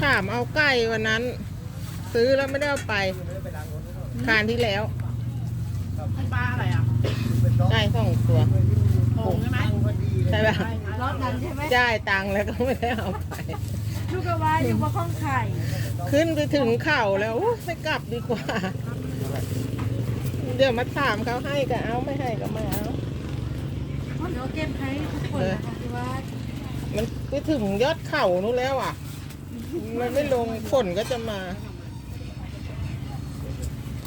ขามเอาไก่วันนั้น ซื้อแล้วไม่ได้เอาไปคานที่แล้วปลาอะไรอะได้สองตัวโป่งใช่ไหมใช่ปะรอบนั้นใช่ไหมจ่ายตังค์แล้วก็ไม่ได้เอาไปลูกกระวายอยู่ว่าข้องไข่ ขึ้นไปถึงเข่าแล้วอู้ไม่กลับดีกว่า เดี๋ยวมาถามเขาให้ก็เอาไม่ให้ก็ไม่เอาเดี๋ยวเก็บให้ทุกคนนะคะที่ว่ามันไปถึงยอดเข่านู้นแล้วอะ มันไม่ลงฝนก็จะมา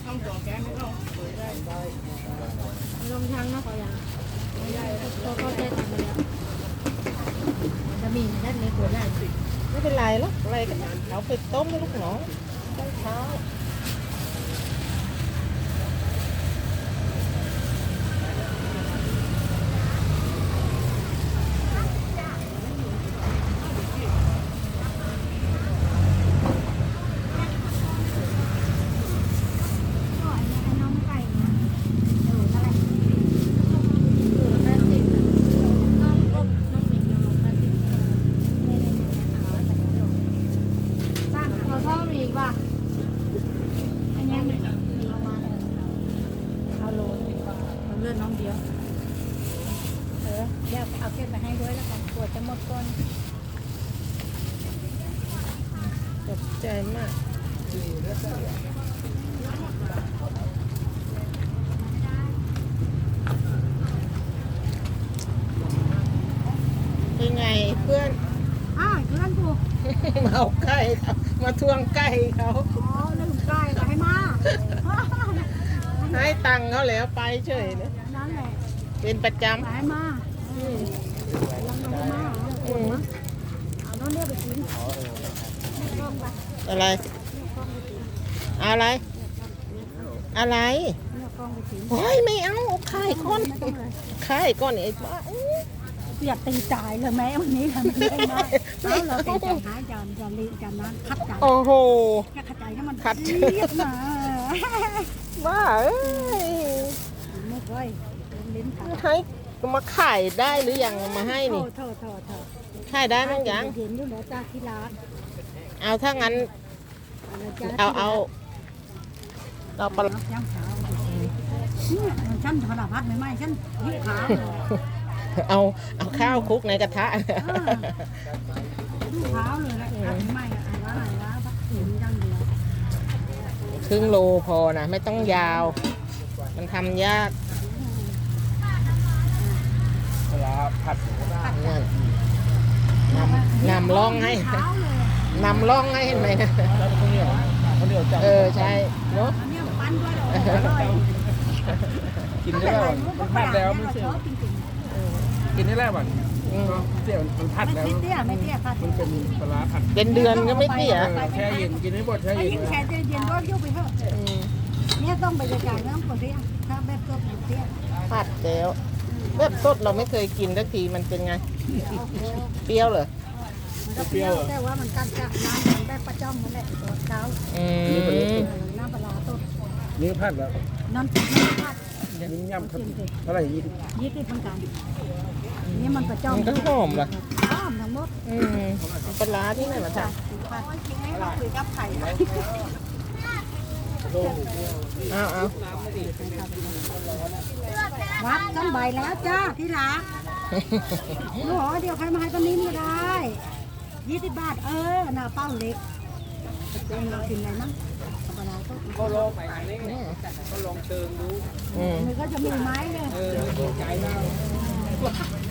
ต้องตอกแกไม่ต้องลงทางนาะขอยาเขาก็ได้ทำมาแล้วจะมีด้านในหัวได้ไม่เป็นไรหรอกอะไรกันเอาไปต้มให้ลูกน้องตอนเช้า น้องไก่นะเอออะไรเออแปดสิบน้องก้มน้องหมิงน้องแปดสิบไม่ได้ไม่ได้เอาแต่กระโดดสร้างขอท่อมีอีกป่ะอันนี้มีเอามาเอาโลเอาเลือดน้องเดียว เออเดี๋ยวเอาเก็บไปให้ด้วยแล้วกันปวดจะหมดก้นตกใจมาก เป็นไงเพื่อน อ้าวเพื่อนกูมาเอาไก่เขามาทวงไก่เขาอ๋อเรื่องใกล้ก็ให้มา ให้ตังค์เขาแล้วไปเฉยเลยนั่นแหละ เป็นประจไปให้มาอืมยังไม่ให้มาเอาำอืมเอาน้องเนี่ยไปกินกล้องไปอะไรกล้องไปกินเอาอะไร อะไรเนี่ยกล้องไปกินโอ้ยไม่เอาเอาไข่ก้อนไม่ต้องเลยไข่ก้อนไอ้บ้าอื้ออยากตีตายเลยแม่วันนี้ทำไม่ได้มาเอาเราเป็นใจหายจานจานลีจานนั้นคัดใจโอ้โห แค่คัดใจให้มันคัดเจี๊ยบมาบ้าเอ้ย ไม่ค่อยลิ้นขาด ให้มาขายได้หรือยังมาให้โทนี่ษโทษโทษโทษขายได้มั้งยังเห็นอยู่แล้วจ้าที่ร้านเอาถ้างั้น เอาเอาเราปลาย่างขาวเนี่ยฉันธนพัฒน์ไม่ไหมฉันยิ่งขาวเลยเอาเอาข้าวคลุกในกระทะยิ่งขาวเลยแหละไม่ไหมอะไรวะอะไรวะพักถึงจังเดียวครึ่งโลพอนะไม่ต้องยาว มันทำยากเว ลาผัดนั่นนำนำล่องให้ขาวเลยนำล่องให้เห็นไหมแล้วข้าวเหนียวข้าวเหนียวจับเออใช่เนาะอันนี้ปั้นด้วยเหรออร่อยกินได้แล้วมันผัดแล้วมันเสียวจริงกินได้แล้วมันอืมเสียวมันผัดๆแล้วไม่เตี้ยไม่เตี้ยค่ะมันเป็นปลาร้าผัดเป็นเดือนก็ไม่เตี้ยเออแช่เย็นกินให้หมดแช่ไอ้เย็นยิ่งแช่เย็นก็ยุ่ไปเถอะอืมเนี่ยต้องไปจ่ายน้ำก่อนเตี้ยถ้าแบบสดเตี้ยผัดแล้ว แบบสดเราไม่เคยกินสักทีมันเป็นไง เปรี้ยวเหรอมันก็เปรี้ยวแต่ว่ามันกัดจากน้ำมันได้ประจ้อมมันแหละตัวเช้าอืมน้ำปลาต้นนี่ผัดแล้วน้ำจิ้มน้ำผัดนี่ยำครับเท่าไหร่ยี่สิบยี่สิบเหมือนกันนี่มันประจ้อมมันก็หอมล่ะหอมทั้งหมดอืมปลาร้าที่ไหนมาทให้เราคุยกับไข่ำเอาเอาวั ดต้นใบแล้วจ้าที่รักหนูเดี๋ยวใครมาให้ป้านิ่มก็ได้ยี่สิบบาทเออหน้าเป้าเล็กเองเรากินอะไรมั้งธรรมดาก็ก็ลองไปอันนี้ก็ลองเติมดูอืมมันก็จะมีไม้เลยเออดีใจมาก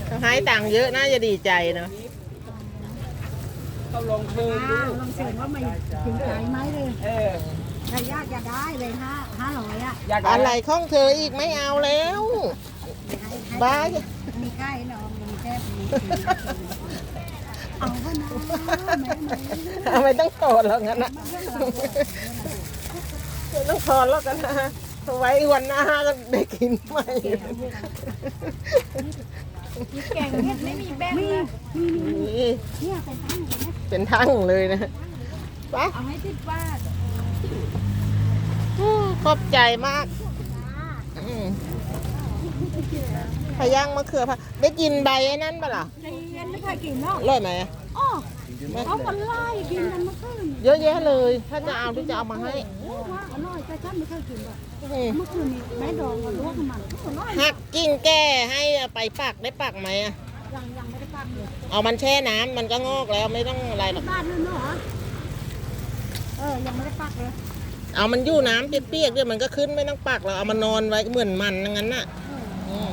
เขาให้ตังค์เยอะน่าจะดีใจเนาะก็ลองเติมดูอ่าลองเชิญว่าไม่ถึงใจไม้เลย เออถ้ายากจะได้เลยห้าห้าร้อยอะอยากอะไรข้องเธออีกไม่เอาแล้วบ้ามีไก่น้องมีแซ่บมีเอาเถอะนะแม่แม่เอาไม่ต้องถอนแล้วงั้นนะไม่ต้องถอนแล้วกันนะเอาไว้วันหน้าก็ได้กินใหม่แกงเห็ดไม่มีแป้งมีมีมีนี่เนี่ยเป็นทั้งหมดนะเป็นทั้งเลยนะไป เอาให้สิบบาท ขอบใจมากอืมพะย่างมะเขือพะได้กินใบไอ้นั่นปะล่ะใจเย็นไม่ค่อยกินเนาะอร่อยไหมออ้อกินเขาก็ไล่กินกันเมื่อคืนเยอะแยะเลย ถ้าจะเอาที่จะเอามาให้โอ้ว่าอร่อยแต่ฉันไม่เคยกินแบบอืมเมื่อคืนนี้แม่ดองกับลวกมันอร่อยหักกิ่งแก้ให้เอาไปปักได้ปักไหมอะยังยังไม่ได้ปักเลยเอามันแช่น้ำมันก็งอกแล้วไม่ต้องอะไรหรอกบ้านนั่นเนาะ เออ ยังไม่ได้ปักเลย เอามันอยู่น้ำเปียกๆเดี๋ยวมันก็ขึ้นไม่ต้องปักเราเอามานอนไว้เหมือนมันอย่างนั้นน่ะเอออืม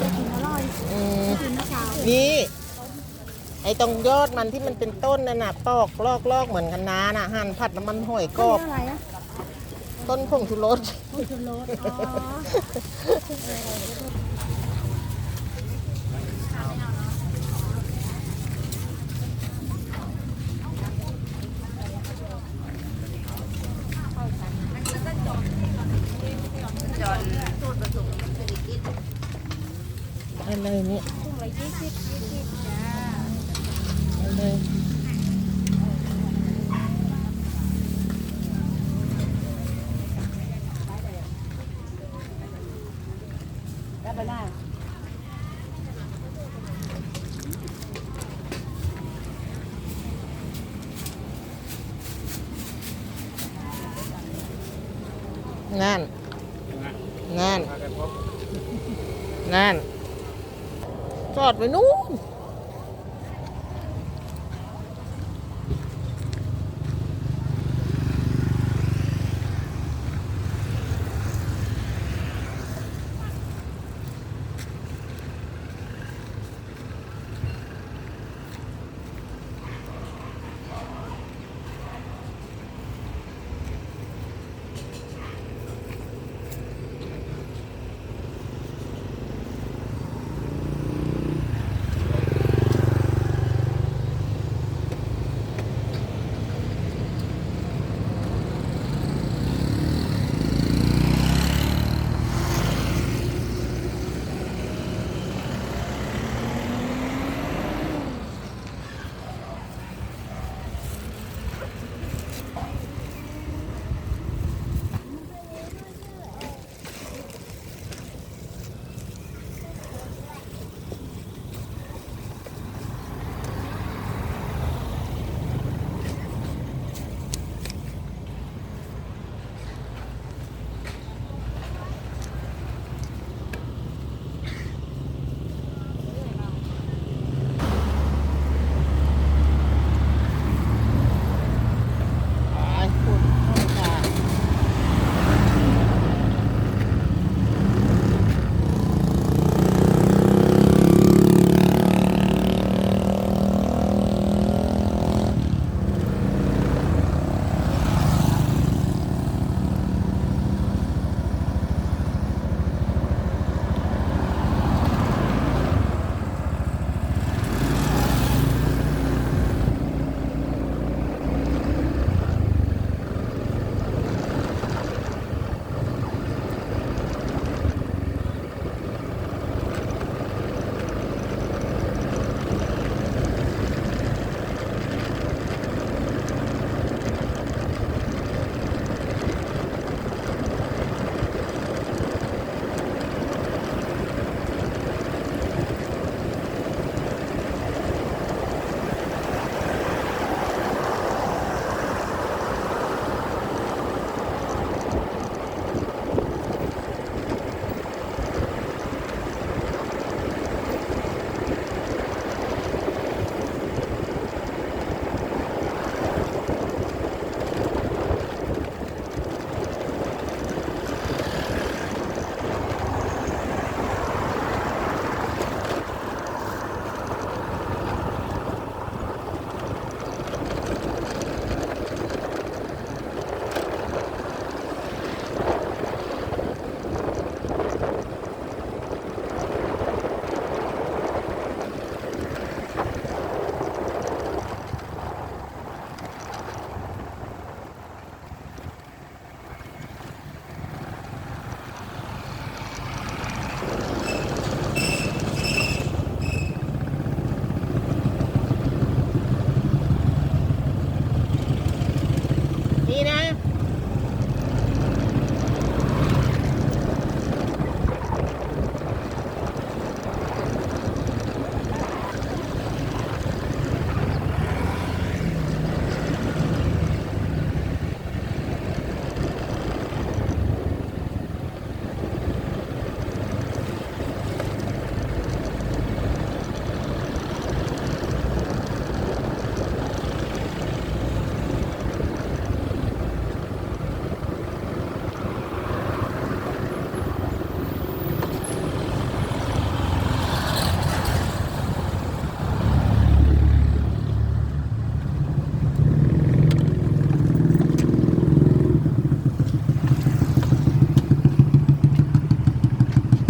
จะกินอร่อยอืมกินเมื่อเช้านี่ ไอ้ตรงยอดมันที่มันเป็นต้นนั่นน่ะปอกลอกลอกเหมือนกันนาน่ะหั่นผัดน้ำมันหอยกรอบ อะไรอะต้นผงชูรสผงชูรสอ๋ออะไรเนี่ย ถุงละยี่สิบยี่สิบจ้า อะไร ได้ไปได้ นั่น นั่น นั่นจอดไว้นู่น